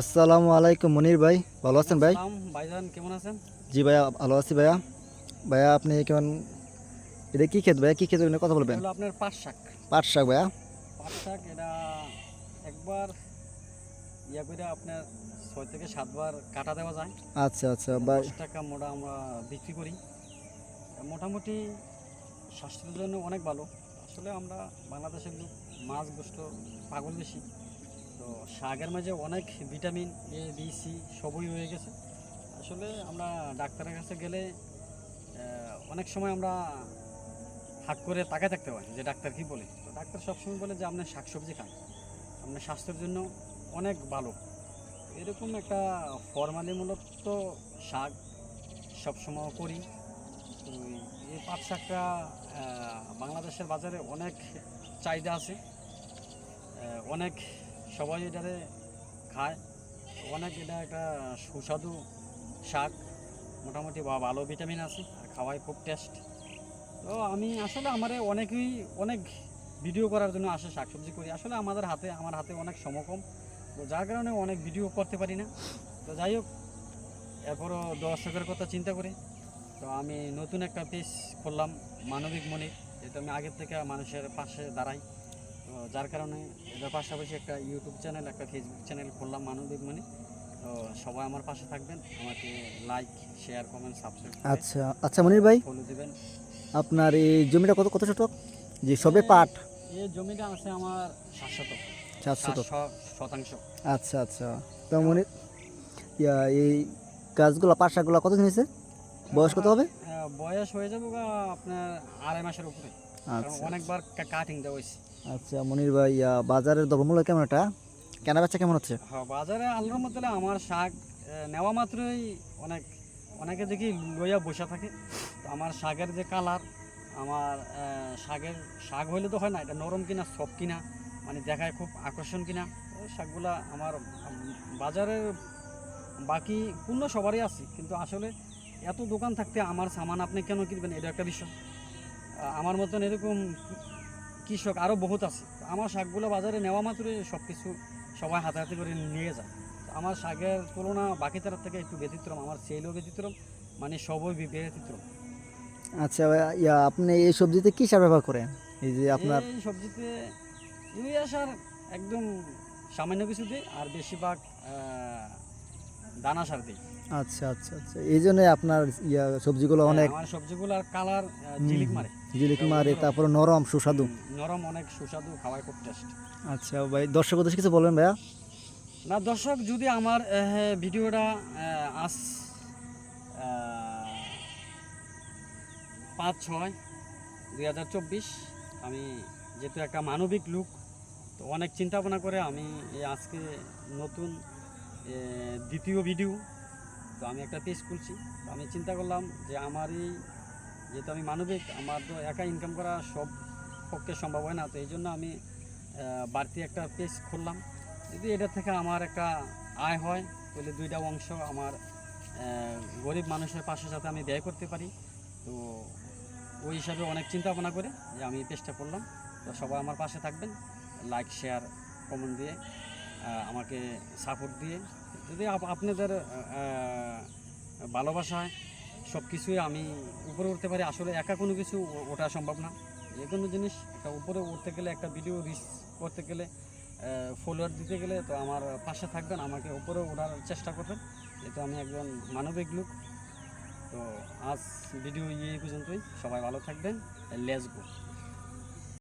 আসসালামু আলাইকুম মনির ভাই। ভালো আছেন ভাই? ভাইজান কেমন আছেন? জি ভাইয়া ভালো আছি ভাইয়া। ভাইয়া আপনি কেমন? এটা কি খেত ভাইয়া? কি খেতে কথা বলবেন। আপনার পাট শাক। পাট শাক ভাইয়া? পাট শাক এটা একবার ইয়া করে আপনার ছয় থেকে সাতবার কাটা দেওয়া যায়। আচ্ছা আচ্ছা ভাই। টাকা মোটা আমরা বিক্রি করি। মোটামুটি স্বাস্থ্যের জন্য অনেক ভালো। আসলে আমরা বাংলাদেশের লোক মাছ গোস্ত পাগল বেশি। তো শাকের মাঝে অনেক ভিটামিন এ বি সি সবই হয়ে গেছে। আসলে আমরা ডাক্তারের কাছে গেলে অনেক সময় আমরা হাত করে তাকায় থাকতে হয় যে ডাক্তার কি বলে। তো ডাক্তার সবসময় বলে যে, আপনি শাকসবজি খান। আপনার স্বাস্থ্যের জন্য অনেক ভালো। এরকম একটা ফরমালিমূলক তো শাক সবসময় করি। তো এই পাট শাকটা বাংলাদেশের বাজারে অনেক চাহিদা আছে। অনেক সবাই এটারে খায়। অনেক এটা একটা সুস্বাদু শাক। মোটামুটি ভালো ভিটামিন আছে, আর খাওয়াই খুব টেস্ট। তো আমি আসলে আমার অনেকেই অনেক ভিডিও করার জন্য আসে, শাকসবজি করি। আসলে আমাদের হাতে আমার হাতে অনেক সমকম। তো যার কারণে অনেক ভিডিও করতে পারি না। তো যাই হোক, এরপরও দর্শকের কথা চিন্তা করে। তো আমি নতুন একটা পেজ খুললাম, মানবিক মনির যেটা আমি আগের থেকে মানুষের পাশে দাঁড়াই। যার কারণে এটার পাশাপাশি একটা ইউটিউব চ্যানেল একটা ফেসবুক চ্যানেল খুললাম মানবিক মনি। তো সবাই আমার পাশে থাকবেন আমাকে লাইক শেয়ার কমেন্ট সাবস্ক্রাইব আচ্ছা আচ্ছা মনির ভাই ফলো দিবেন। আপনার এই জমিটা কত কত শতক? জি সবে পাট। এই জমিটা আছে আমার সাত শতক। চার শতক। শতাংশ। আচ্ছা আচ্ছা। তো মনির ইয়া এই গাছগুলো পাট শাকগুলো কতদিন হয়েছে? বয়স কত হবে? আহ, বয়স হয়ে যাব আপনার আড়াই মাসের উপরে। কারণ আচ্ছা। অনেকবার কাটিং দেওয়া হয়েছে। আচ্ছা মনির ভাই বাজারের দ্রব্যমূল্য কেমন এটা? কেনা বেচা কেমন হচ্ছে? হ্যাঁ বাজারে আল্লাহর আমার শাক নেওয়া মাত্রই অনেক, অনেকে দেখি লইয়া বসে থাকে। তো আমার শাকের যে কালার, আমার শাকের, শাক হইলে তো হয় না, এটা নরম কিনা সব কিনা মানে দেখায় খুব আকর্ষণ কিনা। শাকগুলা আমার, বাজারের বাকি পূর্ণ সবারই আছে, কিন্তু আসলে এত দোকান থাকতে আমার সামান আপনি কেন কিনবেন? এটা একটা বিষয়। আমার মতন এরকম কৃষক আরও বহুত আছে। আমার শাকগুলো বাজারে নেওয়া মাত্রই সব কিছু সবাই হাতে হাতে করে নিয়ে যায়। আমার শাকের তুলনা বাকি তার থেকে একটু ব্যতিক্রম আমার সেলও ব্যতিক্রম মানে সবই ব্যতিক্রম। আচ্ছা ইয়া আপনি এই সবজিতে কি সার ব্যবহার করেন? এই যে আপনার এই সবজিতে ইউরিয়া সার একদম সামান্য কিছু দিই আর বেশিরভাগ দানা সার দিই। আচ্ছা আচ্ছা আচ্ছা। এই জন্য আপনার ইয়া সবজিগুলো অনেক আমার সবজিগুলোর কালার জিলিক মারে। জিলিক মারে তারপর নরম সুস্বাদু। নরম অনেক সুস্বাদু খাওয়াই খুব টেস্ট আচ্ছা ভাই দর্শক উদ্দেশ্যে কিছু বলবেন ভাইয়া। না দর্শক যদি আমার ভিডিওটা আজ পাঁচ ছয় দুই হাজার চব্বিশ আমি যেহেতু একটা মানবিক লুক তো অনেক চিন্তা ভাবনা করে আমি এই আজকে নতুন দ্বিতীয় ভিডিও তো আমি একটা পেজ খুলছি। আমি চিন্তা করলাম যে আমার এই যেহেতু আমি মানবিক, আমার তো একা ইনকাম করা সব পক্ষে সম্ভব হয় না। তো এই জন্য আমি বাড়তি একটা পেজ খুললাম। যদি এটা থেকে আমার একটা আয় হয়, তাহলে দুইটা অংশ আমার গরিব মানুষের পাশে সাথে আমি ব্যয় করতে পারি। তো ওই হিসাবে অনেক চিন্তা ভাবনা করে যে আমি পেজটা করলাম। তো সবাই আমার পাশে থাকবেন। লাইক শেয়ার কমেন্ট দিয়ে। আমাকে সাপোর্ট দিয়ে। যদি আপ- আপনাদের ভালোবাসায় সব কিছুই আমি উপরে উঠতে পারি। আসলে একা কোনো কিছু ওঠা সম্ভব না। যে কোনো জিনিস একটা উপরে উঠতে গেলে, একটা ভিডিও রিচ করতে গেলে ফলোয়ার দিতে গেলে, তো আমার পাশে থাকবেন। আমাকে উপরে ওঠার চেষ্টা করবেন। যেহেতু আমি একজন মানবিক লোক, তো আজ ভিডিও এই পর্যন্তই। সবাই ভালো থাকবেন। Let's go